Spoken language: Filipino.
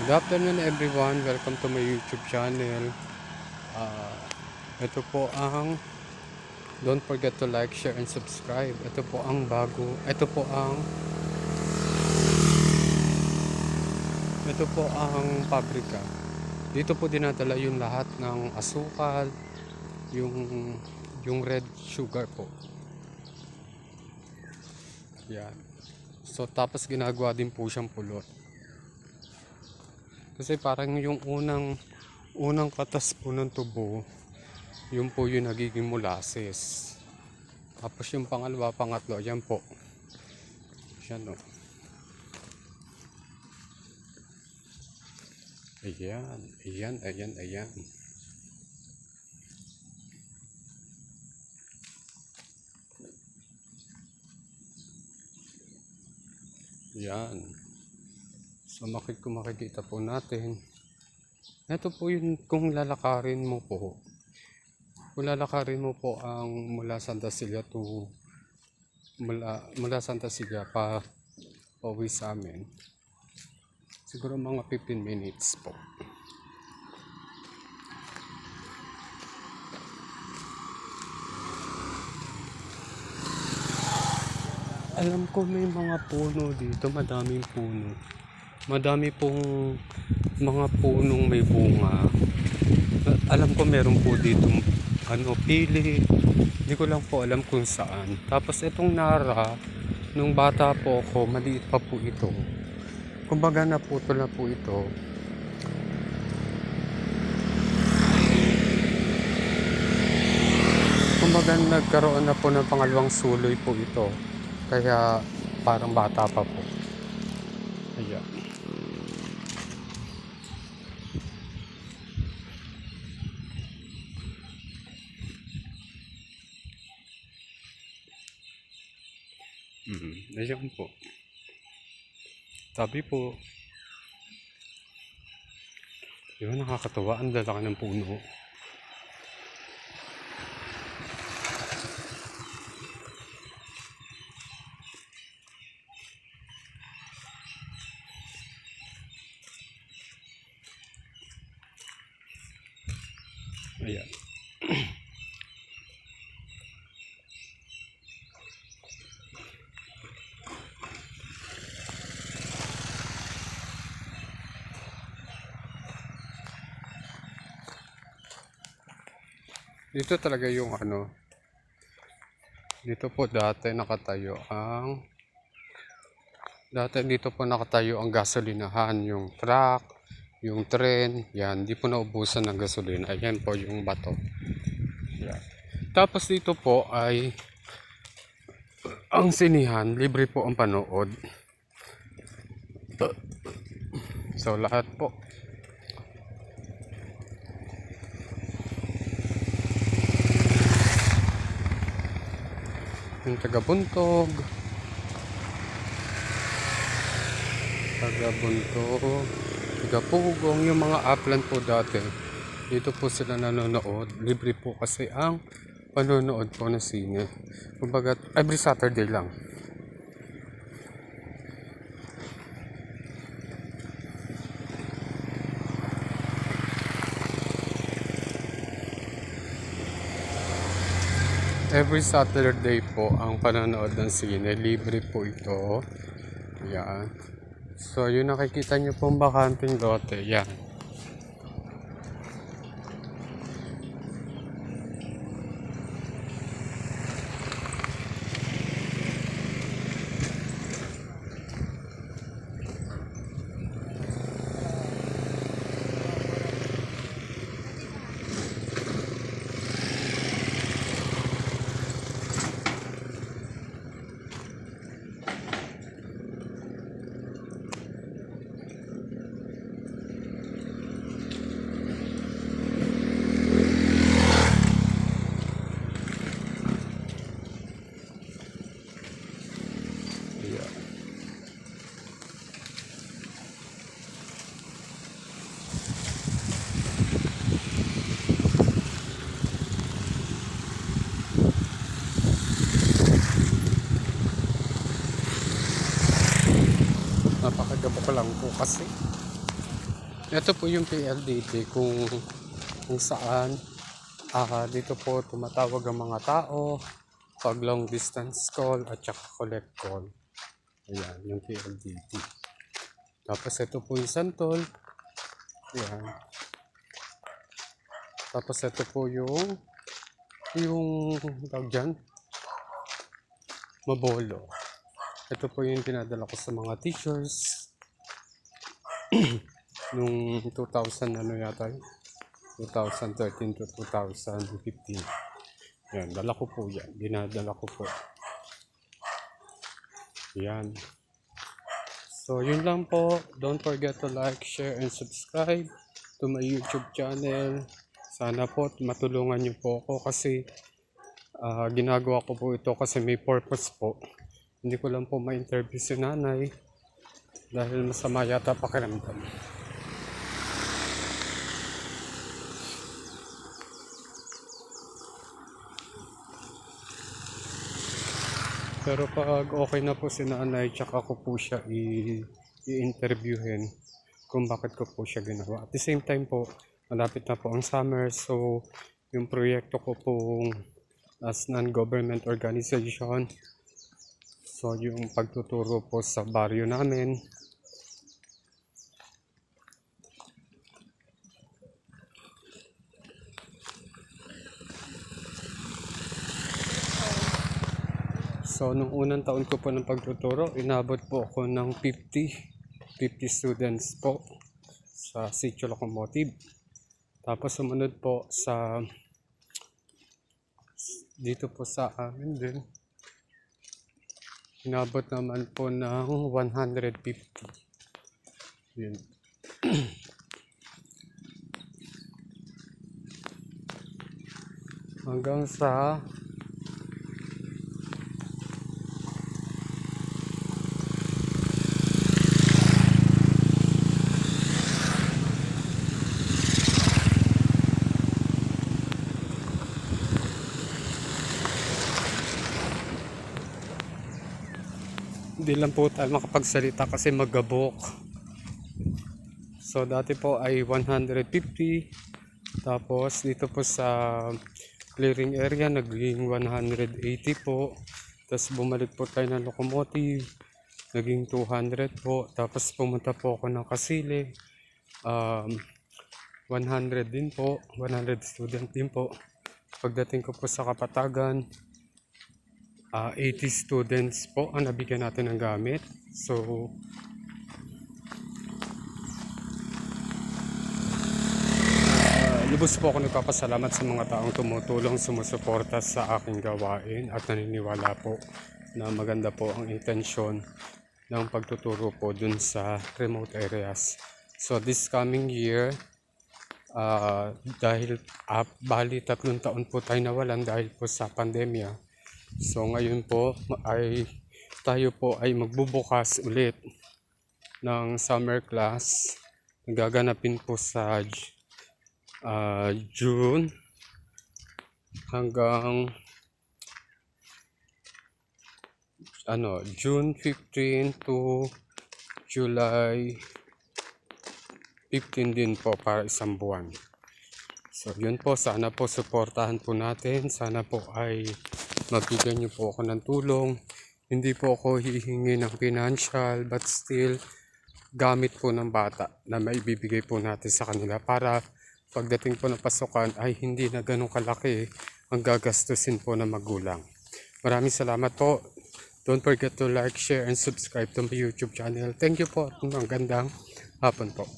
Good afternoon everyone. Welcome to my YouTube channel. Ah, ito po ang Don't forget to like, share, and subscribe. Ito po ang bago. Ito po ang Ito po ang pabrika. Dito po dinadala yung lahat ng asukal, yung yung red sugar po. Yan. So tapos ginagawa din po siyang pulot. Kasi parang yung unang unang katas po ng tubo, yun po yung nagiging molasses. Tapos yung pangalawa, pangatlo, yan po. Yan o. Ayan, ayan, ayan, ayan. Yan. So makik kung makikita po natin. Ito po yun kung lalakarin mo po. Kung lalakarin mo po ang mula Santa Celia to mula, mula Santa Celia pa pauwi sa amin. Siguro mga 15 minutes po. Alam ko may mga puno dito, madaming puno. Madami pong mga punong may bunga. Alam ko meron po dito ano, pili. Hindi ko lang po alam kung saan. Tapos itong nara, nung bata po ako, maliit pa po ito. Kumbaga naputo na po ito. Kumbaga nagkaroon na po ng pangalawang suloy po ito. Kaya parang bata pa po. Ayan. Mm, ayan po. Sabi po, yun nakakatawa, ang lalaki ng puno. Ayan. Dito talaga yung ano, dito po dati nakatayo ang, dati dito po nakatayo ang gasolinahan, yung truck, yung tren, yan, di po naubusan ng gasolina. Ayan po yung bato. Yan. Tapos dito po ay, ang sinihan, libre po ang panood. So lahat po. Yung taga-buntog. Taga-buntog. Taga-pugong. Yung mga upland po dati. Dito po sila nanonood. Libre po kasi ang panonood po ng sine. Kumbaga, every Saturday lang. Every Saturday po ang panonood ng sine. Libre po ito. Yan. So, yung nakikita nyo pong bakanting lote. Yan. Ko lang po kasi. Ito po yung PLDT kung kung saan ah dito po tumatawag ang mga tao pag long distance call at saka collect call. Ayan, yung PLDT. Tapos ito po yung Santol. Ayan. Tapos ito po yung yung tawag dyan, Mabolo. Ito po yung dinadala ko sa mga teachers nung 2000 ano yata yun? 2013 to 2015. Yan, dala ko po yan. Dinadala ko po. Yan. So, yun lang po. Don't forget to like, share, and subscribe to my YouTube channel. Sana po matulungan niyo po ako kasi ah, ginagawa ko po ito kasi may purpose po. Hindi ko lang po ma-interview si nanay dahil masama yata pakiramdam. Pero pag okay na po si nanay, tsaka ko po siya i-interviewin kung bakit ko po siya ginawa. At the same time po, malapit na po ang summer, so yung proyekto ko pong as non-government organization, so yung pagtuturo po sa baryo namin, So, nung unang taon ko po ng pagtuturo, inabot po ako ng 50, 50 students po sa Sitio Locomotive. Tapos sumunod po sa dito po sa amin din. Inabot naman po ng 150. Yun. Hanggang sa Hindi lang po tayo makapagsalita kasi magabok. So dati po ay 150. Tapos dito po sa clearing area naging 180 po. Tapos bumalik po tayo ng locomotive. Naging 200 po. Tapos pumunta po ako ng Kasili. Um, 100 din po. 100 student din po. Pagdating ko po sa Kapatagan, ah 80 students po ang nabigyan natin ng gamit. So, ah, lubos po ako nagpapasalamat sa mga taong tumutulong, sumusuporta sa aking gawain at naniniwala po na maganda po ang intensyon ng pagtuturo po dun sa remote areas. So, this coming year, ah dahil ah, bali tatlong taon po tayo nawalan dahil po sa pandemya. So ngayon po ay tayo po ay magbubukas ulit ng summer class. Gaganapin po sa ah, June hanggang ano June 15 to July 15 din po para isang buwan. So yun po, sana po suportahan po natin. Sana po ay mabigyan niyo po ako ng tulong. Hindi po ako hihingi ng financial but still gamit po ng bata na maibibigay po natin sa kanila para pagdating po ng pasukan ay hindi na ganun kalaki ang gagastusin po ng magulang. Maraming salamat po. Don't forget to like, share, and subscribe to my YouTube channel. Thank you po. Ang gandang hapon po.